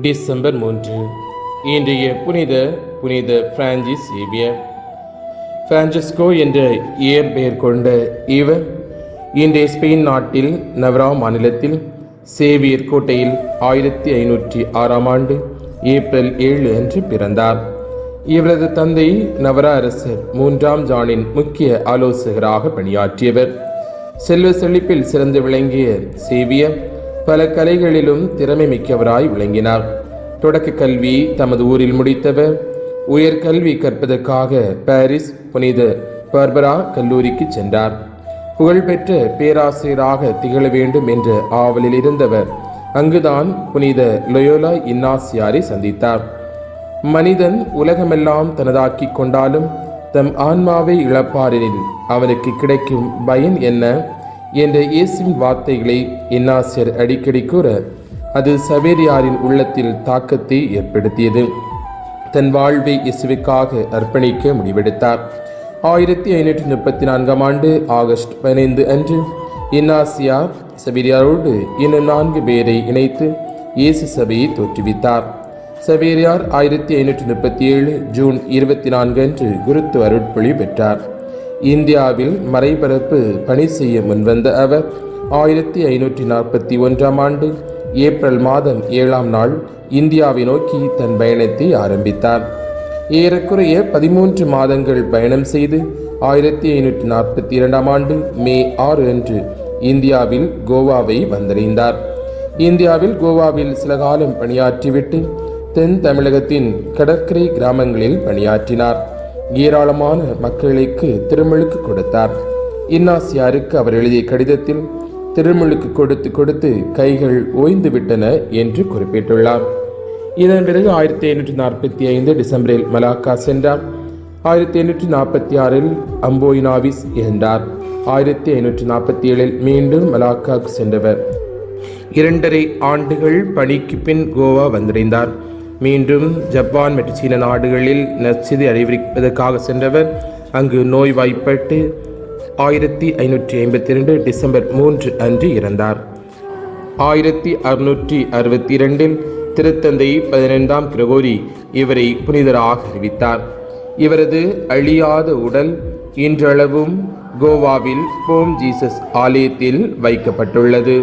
December மூன்று. இன்றைய புனித புனித பிரான்சிஸ் சேவியர். பிரான்சிஸ்கோ என்ற இயற்பெயர் கொண்ட இவர் இன்றைய ஸ்பெயின் நாட்டில் நவரா மாநிலத்தில் சேவியர் கோட்டையில் ஆயிரத்தி ஐநூற்றி ஆறாம் ஆண்டு ஏப்ரல் ஏழு அன்று பிறந்தார். இவரது தந்தை நவரா அரசர் மூன்றாம் ஜானின் முக்கிய ஆலோசகராக பணியாற்றியவர். செல்வ செழிப்பில் சிறந்து விளங்கிய சேவியர் பல கலைகளிலும் திறமை மிக்கவராய் விளங்கினார். தொடக்க கல்வி தமது ஊரில் முடித்தவர். உயர்கல்வி கற்பதற்காக பாரிஸ் புனித பர்பரா கல்லூரிக்கு சென்றார். புகழ்பெற்ற பேராசிரியராக திகழ வேண்டும் என்ற ஆவலில் இருந்தவர் அங்குதான் புனித லொயோலா இன்னாசியாரை சந்தித்தார். மனிதன் உலகமெல்லாம் தனதாக்கிக் கொண்டாலும் தம் ஆன்மாவை இழப்பாரெனில் அவனுக்கு கிடைக்கும் பயன் என்ன? என்ற இயேசுவின் வார்த்தைகளை இன்னாசியர் அடிக்கடி கூற அது சவேரியாரின் உள்ளத்தில் தாக்கத்தை ஏற்படுத்தியது. தன் வாழ்வை இயேசுவுக்காக அர்ப்பணிக்க முடிவெடுத்தார். ஆயிரத்தி ஐநூற்றி முப்பத்தி நான்காம் ஆண்டு ஆகஸ்ட் பதினைந்து அன்று இன்னாசியா சவேரியாரோடு இன்னும் நான்கு பேரை இணைத்து இயேசு சபையை தோற்றுவித்தார். சவேரியார் ஆயிரத்தி ஐநூற்றி முப்பத்தி ஏழு ஜூன் இருபத்தி நான்கு அன்று குருத்துவ அருட்பொழி பெற்றார். இந்தியாவில் மறைபரப்பு பணி செய்ய முன்வந்த அவர் ஆயிரத்தி ஐநூற்றி நாற்பத்தி ஒன்றாம் ஆண்டு ஏப்ரல் மாதம் ஏழாம் நாள் இந்தியாவை நோக்கி தன் பயணத்தை ஆரம்பித்தார். ஏறக்குறைய பதிமூன்று மாதங்கள் பயணம் செய்து ஆயிரத்தி ஐநூற்றி நாற்பத்தி இரண்டாம் ஆண்டு மே ஆறு அன்று இந்தியாவில் கோவாவை வந்தடைந்தார். இந்தியாவில் கோவாவில் சில காலம் பணியாற்றிவிட்டு தென் தமிழகத்தின் கடற்கரை கிராமங்களில் பணியாற்றினார். ஏராளமான மக்களுக்கு திருமுழுக்கு கொடுத்தார். இன்னாசியாருக்கு அவர் எழுதிய கடிதத்தில் திருமுழுக்கு கொடுத்து கொடுத்து கைகள் ஓய்ந்து விட்டன என்று குறிப்பிட்டுள்ளார். இதன் பிறகு ஆயிரத்தி எண்ணூற்றி நாற்பத்தி ஐந்து டிசம்பரில் மலாக்கா சென்றார். ஆயிரத்தி எண்ணூற்றி நாற்பத்தி ஆறில் அம்போயினாவிஸ் என்றார் ஆயிரத்தி ஐநூற்றி நாற்பத்தி ஏழில் மீண்டும் மலாக்காவுக்கு சென்றவர். இரண்டரை ஆண்டுகள் பணிக்கு பின் கோவா வந்தடைந்தார் மீண்டும் ஜப்பான் மற்றும் சீன நாடுகளில் நற்செய்தி அறிவிப்பதற்காக சென்றவர். அங்கு நோய்வாய்ப்பட்டு ஆயிரத்தி ஐநூற்றி ஐம்பத்தி இரண்டு டிசம்பர் மூன்று அன்று இறந்தார். ஆயிரத்தி அறுநூற்றி அறுபத்தி இரண்டில் திருத்தந்தை பதினைந்தாம் கிரகோரி இவரை புனிதராக அறிவித்தார். இவரது அழியாத உடல் இன்றளவும் கோவாவில் போம் ஜீசஸ் ஆலயத்தில் வைக்கப்பட்டுள்ளது.